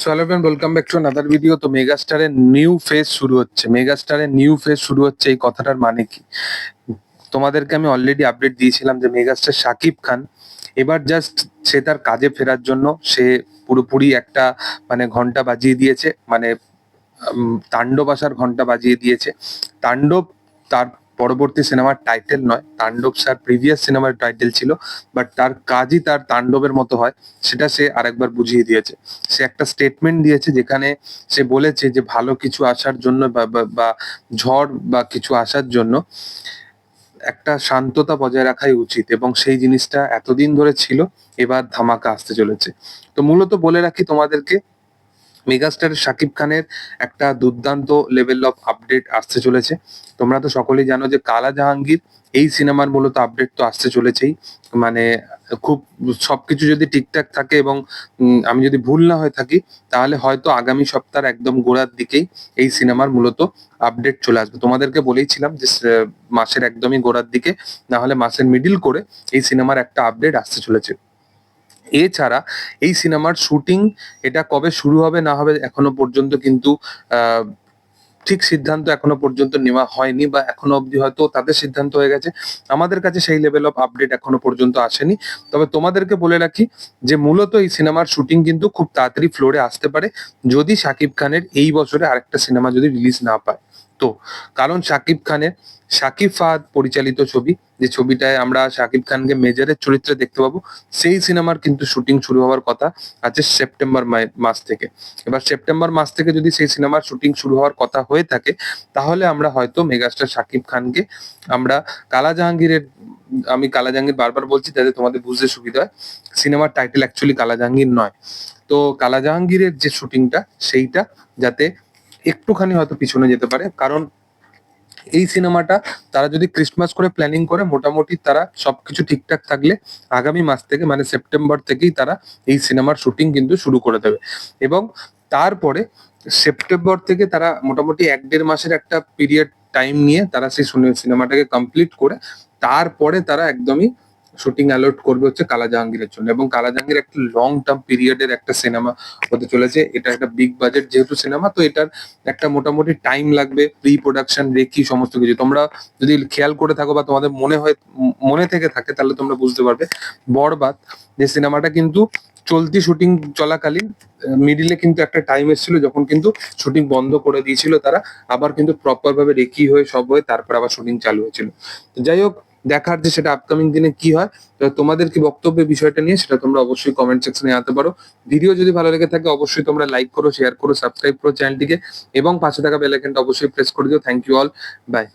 So hello welcome back to another video তো মেগাস্টারের new phase শুরু হচ্ছে। মেগাস্টারের নিউ ফেজ শুরু হচ্ছে, এই কথাটার মানে কি? তোমাদেরকে আমি অলরেডি আপডেট দিয়েছিলাম যে মেগাস্টার শাকিব খান এবার জাস্ট সে তার কাজে ফেরার জন্য সে পুরোপুরি একটা মানে ঘণ্টা বাজিয়ে দিয়েছে মানে তাণ্ডব আসার ঘণ্টা বাজিয়ে দিয়েছে। তাণ্ডব তার পরবর্তী সিনেমার টাইটেল নয়, তাণ্ডব স্যার প্রিভিয়াস সিনেমার টাইটেল ছিল বাট তার কাজই তার তাণ্ডবের মতো হয়, সেটা সে আরেকবার বুঝিয়ে দিয়েছে। সে একটা স্টেটমেন্ট দিয়েছে যেখানে সে বলেছে যে ভালো কিছু আসার জন্য বা- ঝড় বা কিছু আসার জন্য একটা শান্ততা বজায় রাখাই উচিত এবং সেই জিনিসটা এতদিন ধরে ছিল, এবার ধামাকা আসতে চলেছে। তো মূলত বলে রাখি তোমাদেরকে মেগাস্টার শাকিব খানের একটা দুর্দান্ত লেভেল অফ আপডেট আসতে চলেছে। তোমরা তো সকলেই জানো যে কালা জাহাঙ্গীর এই সিনেমার মূলত আপডেট তো আসতে চলেছেই। মানে খুব সবকিছু যদি ঠিকঠাক থাকে এবং আমি যদি ভুল না হয়ে থাকি, তাহলে হয়তো আগামী সপ্তাহের একদম গোড়ার দিকেই এই সিনেমার মূলত আপডেট চলে আসবে। তোমাদেরকে বলেইছিলাম যে মাসের একদমই গোড়ার দিকে, না হলে মাসের মিডিল করে এই সিনেমার একটা আপডেট আসতে চলেছে। এছাড়া এই সিনেমার শুটিং এটা কবে শুরু হবে, না হবে এখনও পর্যন্ত কিন্তু ঠিক সিদ্ধান্ত এখনও পর্যন্ত নেওয়া হয়নি বা এখনও অবধি হয়তো তাদের সিদ্ধান্ত হয়ে গেছে। আমাদের কাছে সেই লেভেল অফ আপডেট এখনও পর্যন্ত আসেনি। তবে তোমাদেরকে বলে রাখি যে মূলত এই সিনেমার শুটিং কিন্তু খুব তাড়াতাড়ি ফ্লোরে আসতে পারে। যদি শাকিব খানের এই বছরে আরেকটা সিনেমা যদি রিলিজ না পায়। তো কারণ শাকিব খানের, শাকিব ফাহাদ পরিচালিত ছবি, যে ছবিটায় আমরা শাকিব খানকে মেজরের চরিত্রে দেখতে পাবো, সেই সিনেমার কিন্তু শুটিং শুরু হওয়ার কথা আছে সেপ্টেম্বর মাস থেকে। এবার সেপ্টেম্বর মাস থেকে যদি সেই সিনেমার শুটিং শুরু হওয়ার কথা হয়ে থাকে, তাহলে আমরা হয়তো মেগাস্টার শাকিব খানকে আমরা কালা জাহাঙ্গীরের আমি কালা জাহাঙ্গীর বারবার বলছি যাতে তোমাদের বুঝতে সুবিধা হয়, সিনেমার টাইটেল অ্যাকচুয়ালি কালা জাহাঙ্গীর নয়। তো কালা জাহাঙ্গীরের যে শুটিংটা সেইটা যাতে একটুখানি হয়তো পিছনে যেতে পারে। কারণ এই সিনেমাটা তারা যদি ক্রিসমাস করে প্ল্যানিং করে, মোটামুটি তারা সবকিছু ঠিকঠাক থাকলে আগামী মাস থেকে মানে সেপ্টেম্বর থেকেই তারা এই সিনেমার শুটিং কিন্তু শুরু করে দেবে। এবং তারপরে সেপ্টেম্বর থেকে তারা মোটামুটি এক দেড় মাসের একটা পিরিয়ড টাইম নিয়ে তারা সেই সিনেমাটাকে কমপ্লিট করে, তারপরে তারা একদমই শুটিং অ্যালট করবে হচ্ছে কালা জাহাঙ্গীরের জন্য। এবং কালা জাহাঙ্গীর একটা লং টার্ম পিরিয়ডের একটা সিনেমা হতে চলেছে। এটা একটা বিগ বাজেট যেহেতু সিনেমা তো এটার একটা মোটামুটি টাইম লাগবে প্রি প্রোডাকশন রেকি সমস্ত কিছু। তোমরা যদি খেয়াল করে থাকো বা তোমাদের মনে হয়, মনে থেকে থাকে, তাহলে তোমরা বুঝতে পারবে। বরবাদ, যে সিনেমাটা কিন্তু চলতি শুটিং চলাকালীন মিডিলে কিন্তু একটা টাইম এসেছিল যখন কিন্তু শুটিং বন্ধ করে দিয়েছিল তারা। আবার কিন্তু প্রপার ভাবে রেকি হয়ে সব হয়ে তারপর আবার শুটিং চালু হয়েছিল। যাই হোক দেখার যে সেটা আপকামিং দিনে কি হয়, তো তোমাদের কি বক্তব্য বিষয়টা নিয়ে সেটা তোমরা অবশ্যই কমেন্ট সেকশনে আনতে পারো। ভিডিও যদি ভালো লেগে থাকে, অবশ্যই তোমরা লাইক করো শেয়ার করো সাবস্ক্রাইব করো চ্যানেলটিকে এবং পাশে থাকা বেল আইকনটা অবশ্যই প্রেস করে দিও। Thank you all by